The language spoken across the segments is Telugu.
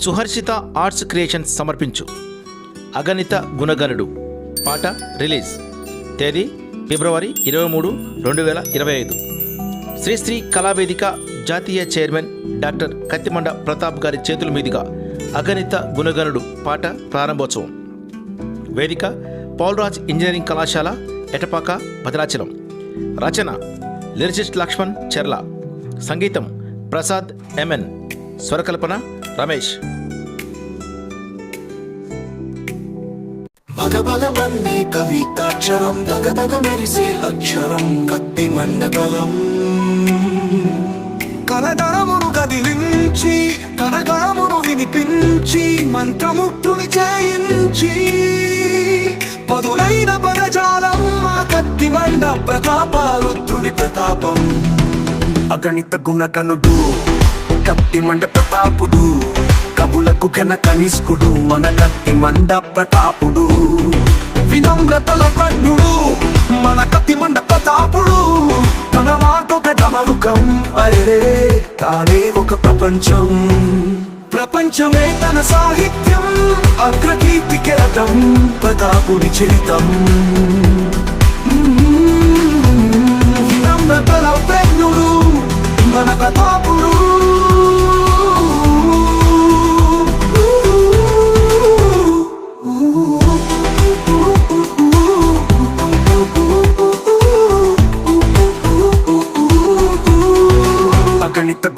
సుహర్షిత ఆర్ట్స్ క్రియేషన్స్ సమర్పించు. అగణిత గుణగణుడు. పాట రిలీజ్. తేదీ ఫిబ్రవరి ఇరవై మూడు రెండు వేల ఇరవై ఐదు. శ్రీశ్రీ కళావేదిక జాతీయ చైర్మన్ డాక్టర్ కత్తిమండ ప్రతాప్ గారి చేతుల మీదుగా అగణిత గుణగణుడు పాట ప్రారంభోత్సవం. వేదిక పౌల్రాజ్ ఇంజనీరింగ్ కళాశాల ఎటపాక భద్రాచలం. రచన లిరిసిస్ట్ లక్ష్మణ్ చెర్ల. సంగీతం ప్రసాద్ ఎంఎన్ స్వరకల్పన రమేష్. బలబలమన్నే కవితాక్షరం దగదగ మెరిసే అక్షరం కత్తి మండబలం కలదరమును కదిలించి కనగరమును వినిపించి మంత్రముక్తుని చేయించి పదులైన పదజాలం మా కత్తి మండ ప్రతాపారుద్రుని ప్రతాపం. అగణిత గుణకనుడు. కత్తి మండ ప్రతాపుడు కబులకు ఘన కనిష్కుడు మన కత్తి మండ ప్రతాపుడు. వినమ్రతల కన్నుడు మన కత్తి మండ ప్రతాపుడు. తన మాటొక గమరుకం అరే తానే ఒక ప్రపంచం. ప్రపంచమే తన సాహిత్యం అగ్రకీర్తి కెరటం ప్రతాపుడి చరితం.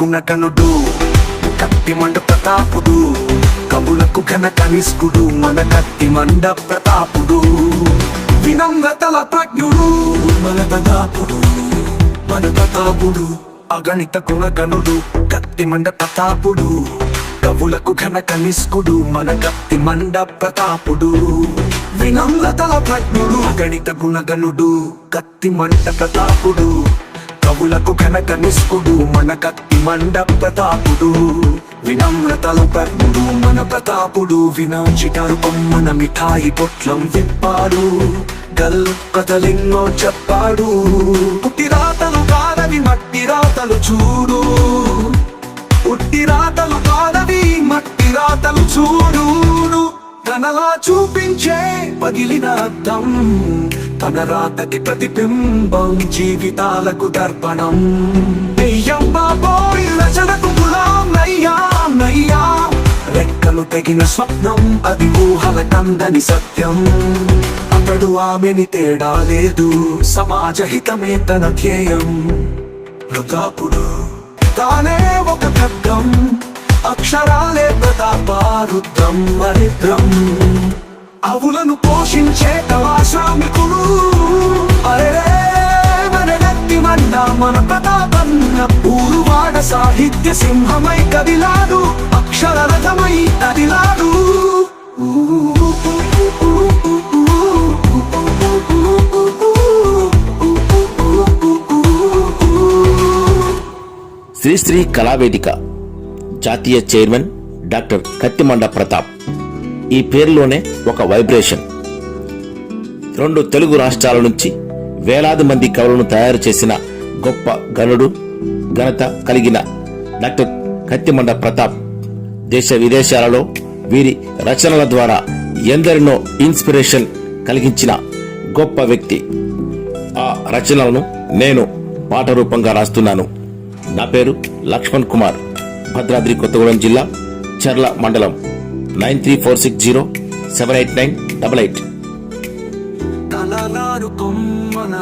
గుణగణుడు కత్తి మండ ప్రతాపుడు కవులకు ఘన కనిష్కుడు మన కత్తి మండ ప్రతాపుడు వినమ్రతల ప్రజ్ఞుడు మన ప్రతాపుడు మన ప్రతాపుడు అగణిత గుణగణుడు కత్తి మండ ప్రతాపుడు కవులకు ఘన కనిష్కుడు మన కత్తి మండ ప్రతాపుడు వినమ్రతల ప్రజ్ఞుడు అగణిత గుణగణుడు కత్తి మండ ప్రతాపుడు. కవులకు కనక నిస్కుడు మన కత్తి మండ ప్రతాపుడు. వినమ్రతలు పర్ముడు మన ప్రతాపుడు. వినాచిటారు మన మిఠాయి పొట్లం విప్పాడు. గల్ కథలెన్నో చెప్పాడు. పుట్టి రాతలు కాదవి మట్టి రాతలు చూడు. పుట్టి రాతలు కాదవి మట్టి రాతలు చూడు. తనలా చూపించే పగిలిన అర్థం. తన రాతకి ప్రతిబింబం జీవితాలకు దర్పణం. నెయ్యం బాబోయ్ రచనకు గులాం నయ్యా రెక్కలు తెగిన స్వప్నం అది ఊహల కందని సత్యం. అతడు ఆమెని తేడా లేదు సమాజ హితమే తన ధ్యేయం. వృధాపుడు తానే ఒక ఖడ్గం అక్షరాలే ప్రతాపారుద్రం మరిద్రం అవులను పోషించే తవాశ్రామికుడు అరే మన నెత్తి మన ప్రతాపన్న ఊరువాడ సాహిత్య సింహమై కదిలాడు అక్షర రథమై కదిలాడు. శ్రీశ్రీ కళావేదిక జాతీయ చైర్మన్ డాక్టర్ కత్తిమండ ప్రతాప్. ఈ పేరులోనే ఒక వైబ్రేషన్. రెండు తెలుగు రాష్ట్రాల నుంచి వేలాది మంది కవులను తయారు చేసిన గొప్ప గనుడు ఘనత కలిగిన డాక్టర్ కత్తిమండ ప్రతాప్ దేశ విదేశాలలో వీరి రచనల ద్వారా ఎందరినో ఇన్స్పిరేషన్ కలిగించిన గొప్ప వ్యక్తి. ఆ రచనలను నేను పాట రూపంగా రాస్తున్నాను. నా పేరు లక్ష్మణ్ కుమార్. భద్రాద్రి కొత్తగూడెం జిల్లా చర్ల మండలం. Nine three four six zero seven eight nine double eight. తలలాడు కొమ్మన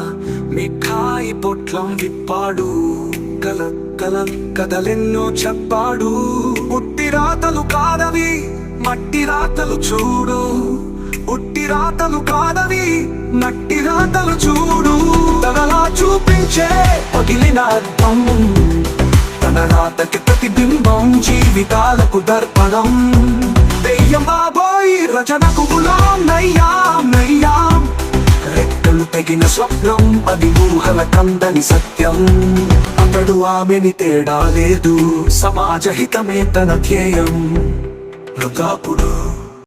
మిఠాయి పొట్లం విప్పాడు. కల కల కథలెన్నో చెప్పాడు. ఉట్టి రాతలు కాదవి మట్టి రాతలు చూడు. ఉట్టి రాతలు కాదవి మట్టి రాతలు చూడు. తనలా చూపించే పగిలిన అర్థం. తన రాతకి ప్రతిబింబం జీవితాలకు దర్పణం. దెయ్యం బాబోయ్ రచనకు గులాం నయ్యాం నయ్యాం రెక్కలు తెగిన స్వప్నం అది ఊహల కందని సత్యం. అతడు ఆమెని తేడా లేదు సమాజ హితమే తన ధ్యేయం. ప్రతాపుడు